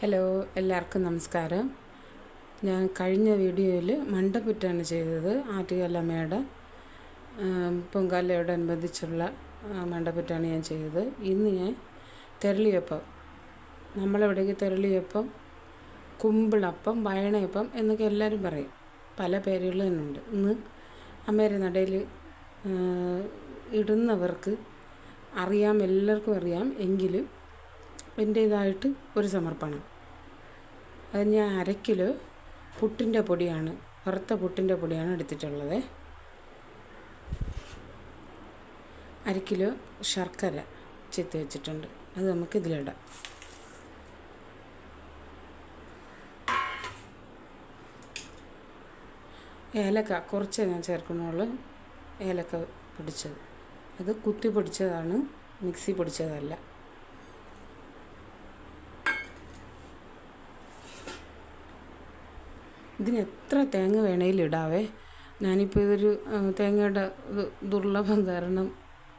Hello എല്ലാവർക്കും നമസ്കാരം. ഞാൻ കഴിഞ്ഞ വീഡിയോയിൽ മണ്ടപ്പുറ്റാണ് ചെയ്തത് ആറ്റുകാലമ്മയുടെ പൊങ്കാലയോടനുബന്ധിച്ചുള്ള മണ്ടപ്പുറ്റാണ് ഞാൻ ചെയ്തത്. ഇന്ന് ഞാൻ തെരളിയപ്പം നമ്മളിവിടേക്ക് തെരളിയപ്പം കുമ്പിളപ്പം വയണയപ്പം എന്നൊക്കെ എല്ലാവരും പറയും. പല പേരുകൾ തന്നെയുണ്ട് ഇന്ന് അമ്മേരെ നടയിൽ ഇടുന്നവർക്ക് അറിയാം എല്ലാവർക്കും അറിയാം. എങ്കിലും എന്റേതായിട്ട് ഒരു സമർപ്പണം. അത് ഞാൻ അര കിലോ പുട്ടിന്റെ പൊടിയാണ് വറുത്ത പുട്ടിന്റെ പൊടിയാണ് എടുത്തിട്ടുള്ളത്. അര കിലോ ശർക്കര ചെത്തി വെച്ചിട്ടുണ്ട്. അത് നമുക്ക് ഇതിലിടാം. ഏലക്ക കുറച്ചേ ഞാൻ ചേർക്കുന്നുള്ളൂ. ഏലക്ക പൊടിച്ചത്. അത് കുത്തി പൊടിച്ചതാണ് മിക്സി പൊടിച്ചതല്ല. ഇതിന് എത്ര തേങ്ങ വേണേലും ഇടാവേ. ഞാനിപ്പോൾ ഇതൊരു തേങ്ങയുടെ ദുർലഭം കാരണം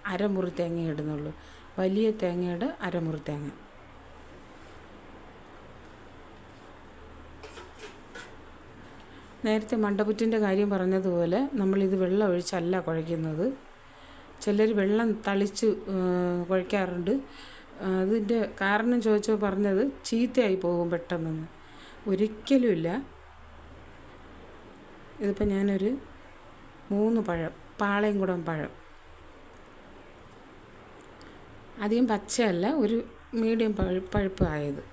അരമുറി തേങ്ങ ഇടുന്നുള്ളൂ. വലിയ തേങ്ങയുടെ അരമുറി തേങ്ങ. നേരത്തെ മണ്ടപുറ്റിന്റെ കാര്യം പറഞ്ഞതുപോലെ നമ്മളിത് വെള്ളം ഒഴിച്ചല്ല കുഴയ്ക്കുന്നത്. ചിലർ വെള്ളം തളിച്ച് കുഴയ്ക്കാറുണ്ട്. അതിന്റെ കാരണം ചോദിച്ചപ്പോൾ പറഞ്ഞത് ചീത്തയായി പോകും പെട്ടെന്ന് ഒരിക്കലുമില്ല. ഇതിപ്പോൾ ഞാനൊരു മൂന്ന് പഴം പാളയംകുടം പഴം. അധികം പച്ചയല്ല ഒരു മീഡിയം പഴു പഴുപ്പ് ആയത്.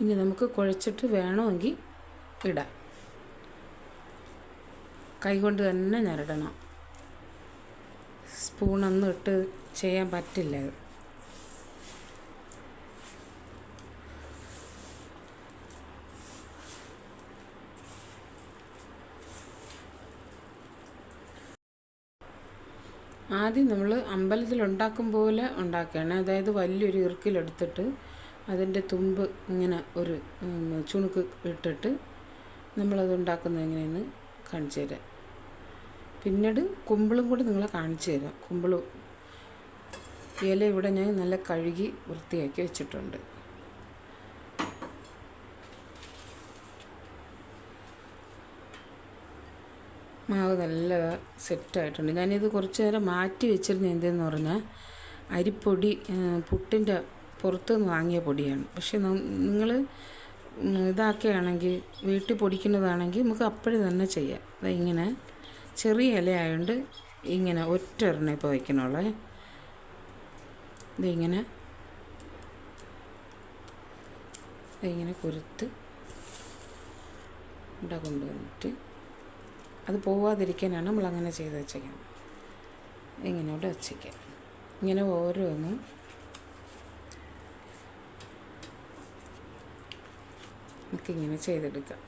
ഇനി നമുക്ക് കുഴച്ചിട്ട് വേണമെങ്കിൽ ഇടാം. കൈകൊണ്ട് തന്നെ ഞരടണം. സ്പൂണൊന്നും ഇട്ട് ചെയ്യാൻ പറ്റില്ല ഇത്. ആദ്യം നമ്മൾ അമ്പലത്തിൽ ഉണ്ടാക്കും പോലെ ഉണ്ടാക്കുകയാണ്. അതായത് വലിയൊരു ഇറുക്കിലെടുത്തിട്ട് അതിന്റെ തുമ്പ് ഇങ്ങനെ ഒരു ചുണുക്ക് ഇട്ടിട്ട് നമ്മളത് ഉണ്ടാക്കുന്നത് എങ്ങനെയെന്ന് കാണിച്ചു തരാം. പിന്നീട് കുമ്പിളും കൂടി നിങ്ങളെ കാണിച്ചു തരാം. കുമ്പിളും ഇല ഇവിടെ ഞാൻ നല്ല കഴുകി വൃത്തിയാക്കി വെച്ചിട്ടുണ്ട്. മാവ് നല്ല സെറ്റായിട്ടുണ്ട്. ഞാനിത് കുറച്ച് നേരം മാറ്റി വെച്ചിരുന്ന എന്തെന്ന് പറഞ്ഞാൽ അരിപ്പൊടി പുട്ടിന്റെ പുറത്തുനിന്ന് വാങ്ങിയ പൊടിയാണ്. പക്ഷെ നിങ്ങൾ ഇതാക്കുകയാണെങ്കിൽ വീട്ടിൽ പൊടിക്കുന്നതാണെങ്കിൽ നമുക്ക് അപ്പോഴും തന്നെ ചെയ്യാം. ദാ ഇങ്ങനെ ചെറിയ ഇല ആയതുകൊണ്ട് ഇങ്ങനെ ഒറ്റ എണ്ണ ഇപ്പോൾ വയ്ക്കണുള്ളേ ഇതിങ്ങനെ ഇങ്ങനെ കുരുത്ത് ഇവിടെ കൊണ്ടുവന്നിട്ട് അത് പോവാതിരിക്കാനാണ് നമ്മളങ്ങനെ ചെയ്ത് വെച്ചേക്കുന്നത് ഇങ്ങനെ ഇവിടെ വെച്ചേക്കാം. ഇങ്ങനെ ഓരോന്നും നമുക്കിങ്ങനെ ചെയ്തെടുക്കാം.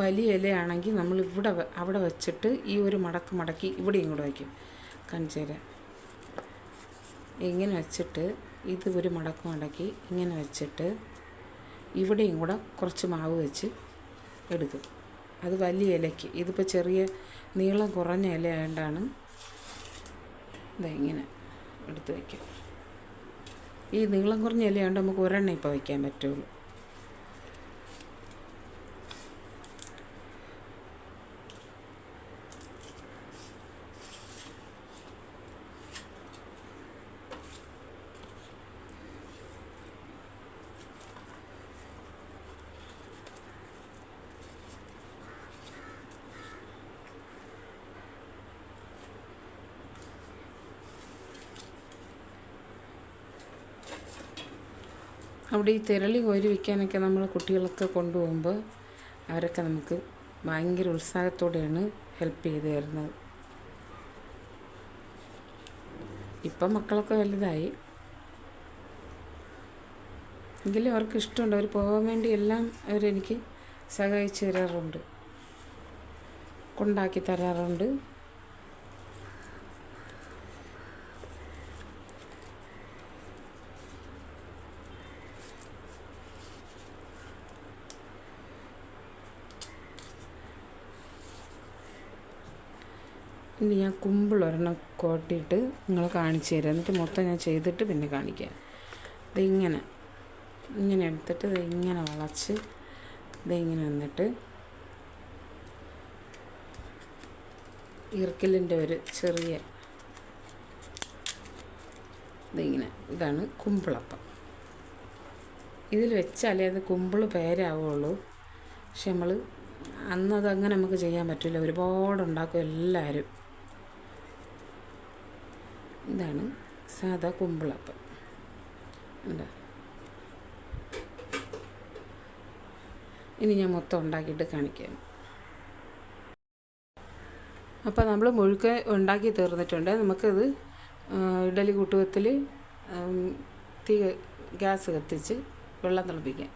വലിയ ഇലയാണെങ്കിൽ നമ്മൾ ഇവിടെ അവിടെ വെച്ചിട്ട് ഈ ഒരു മടക്ക് മടക്കി ഇവിടെയും കൂടെ വയ്ക്കും. കഞ്ചേര ഇങ്ങനെ വെച്ചിട്ട് ഇത് ഒരു മടക്ക് മടക്കി ഇങ്ങനെ വെച്ചിട്ട് ഇവിടെയും കൂടെ കുറച്ച് മാവ് വെച്ച് എടുക്കും. അത് വലിയ ഇലയ്ക്ക്. ഇതിപ്പോൾ ചെറിയ നീളം കുറഞ്ഞ ഇല ആയതുകൊണ്ടാണ് ഇതാ ഇങ്ങനെ എടുത്ത് വയ്ക്കാം. ഈ നീളം കുറഞ്ഞ ഇലയുണ്ട് നമുക്ക് ഒരെണ്ണം ഇപ്പോൾ വയ്ക്കാൻ പറ്റുള്ളൂ. അവിടെ ഈ തിരളി കോരി വിൽക്കാനൊക്കെ നമ്മൾ കുട്ടികളൊക്കെ കൊണ്ടുപോകുമ്പോൾ അവരൊക്കെ നമുക്ക് ഭയങ്കര ഉത്സാഹത്തോടെയാണ് ഹെൽപ്പ് ചെയ്ത് തരുന്നത്. ഇപ്പം മക്കളൊക്കെ വലുതായി. എങ്കിലും അവർക്ക് ഇഷ്ടമുണ്ട്. അവർ പോകാൻ വേണ്ടി എല്ലാം അവരെനിക്ക് സഹായിച്ചു തരാറുണ്ട്. കൊണ്ടാക്കി തരാറുണ്ട്. ഇനി ഞാൻ കുമ്പിളൊരെണ്ണം കോട്ടിയിട്ട് നിങ്ങൾ കാണിച്ചു തരാം. എന്നിട്ട് മൊത്തം ഞാൻ ചെയ്തിട്ട് പിന്നെ കാണിക്കാം. ഇതിങ്ങനെ ഇങ്ങനെ എടുത്തിട്ട് ഇതിങ്ങനെ വളച്ച് ഇതിങ്ങനെ വന്നിട്ട് ഇറക്കലിന്റെ ഒരു ചെറിയ ഇതിങ്ങനെ ഇതാണ് കുമ്പിളപ്പം. ഇതിൽ വെച്ചാലേ അത് കുമ്പിൾ പേരാവുള്ളൂ. പക്ഷെ നമ്മൾ അന്നതങ്ങനെ നമുക്ക് ചെയ്യാൻ പറ്റില്ല. ഒരുപാട് ഉണ്ടാക്കും എല്ലാവരും. ഇതാണ് സാധാ കുമ്പിളപ്പം. ഉണ്ടോ ഇനി ഞാൻ മൊത്തം ഉണ്ടാക്കിയിട്ട് കാണിക്കാം. അപ്പോൾ നമ്മൾ മുഴുക്ക ഉണ്ടാക്കി തീർന്നിട്ടുണ്ട്. നമുക്കത് ഇഡലി കൂട്ടുകത്തിൽ തീ ഗ്യാസ് കത്തിച്ച് വെള്ളം തിളപ്പിക്കാം.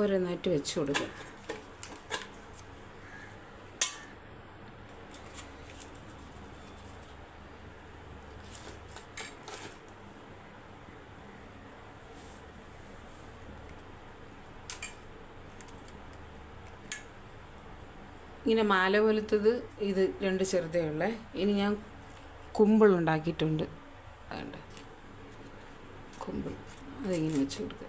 ഓരോന്നായിട്ട് വെച്ച് കൊടുക്കുക ഇങ്ങനെ മാല പോലത്തത് ഇത് രണ്ട് ചെറുതേ ഉള്ളേ. ഇനി ഞാൻ കുമ്പിൾ ഉണ്ടാക്കിയിട്ടുണ്ട്. അതുകൊണ്ട് കുമ്പിൾ. അതിങ്ങനെ വെച്ച് കൊടുക്കുക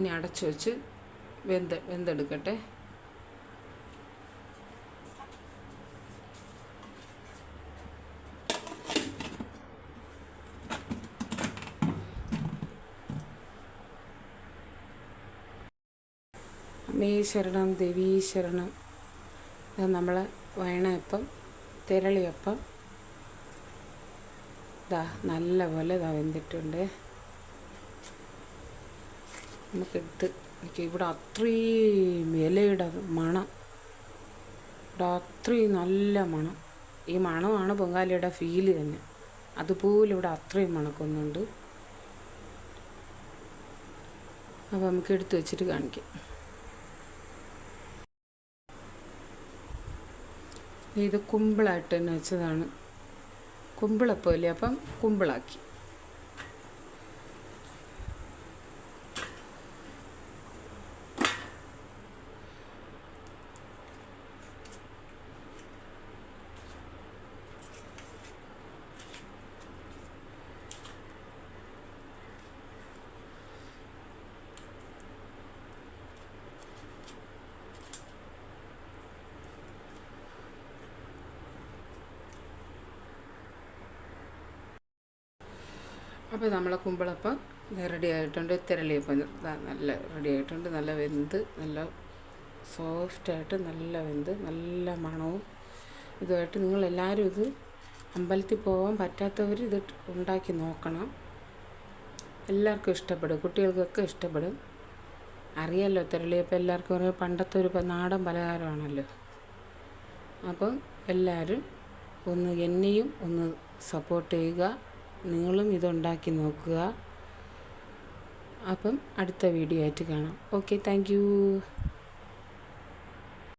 ഇനി അടച്ചു വെച്ച് വെന്ത് വെന്തെടുക്കട്ടെ. അമ്മേ ശരണം ദേവീ ശരണം. ഇത് നമ്മൾ വയണയപ്പം തിരളിയപ്പം. ഇതാ നല്ല പോലെ ഇതാ വെന്തിട്ടുണ്ട്. നമുക്കെടുത്ത് ഇവിടെ അത്രയും ഇലയുടെ മണം. ഇവിടെ അത്രയും നല്ല മണം. ഈ മണമാണ് പൊങ്കാലയുടെ ഫീൽ തന്നെ. അതുപോലെ ഇവിടെ അത്രയും മണക്കുന്നുണ്ട്. അപ്പോൾ നമുക്ക് എടുത്ത് വെച്ചിട്ട് കാണിക്കാം. ഇത് കുമ്പിളായിട്ട് തന്നെ വെച്ചതാണ്. കുമ്പിളപ്പോലെ അപ്പം കുമ്പിളാക്കി. അപ്പോൾ നമ്മളെ കുമ്പളപ്പം റെഡി ആയിട്ടുണ്ട്. തിരളിയപ്പം നല്ല റെഡി ആയിട്ടുണ്ട്. നല്ല വെന്ത് നല്ല സോഫ്റ്റായിട്ട് നല്ല വെന്ത് നല്ല മണവും ഇതുമായിട്ട് നിങ്ങളെല്ലാവരും ഇത് അമ്പലത്തിൽ പോകാൻ പറ്റാത്തവർ ഇത് ഉണ്ടാക്കി നോക്കണം. എല്ലാവർക്കും ഇഷ്ടപ്പെടും. കുട്ടികൾക്കൊക്കെ ഇഷ്ടപ്പെടും. അറിയാമല്ലോ തിരളിയപ്പം എല്ലാവർക്കും അറിയാം. പണ്ടത്തെ ഒരു നാടൻ പലഹാരമാണല്ലോ. അപ്പം എല്ലാവരും ഒന്ന് എന്നെയും ഒന്ന് സപ്പോർട്ട് ചെയ്യുക. നിങ്ങളും ഇതുണ്ടാക്കി നോക്കുക. അപ്പം അടുത്ത വീഡിയോ ആയിട്ട് കാണാം. Okay thank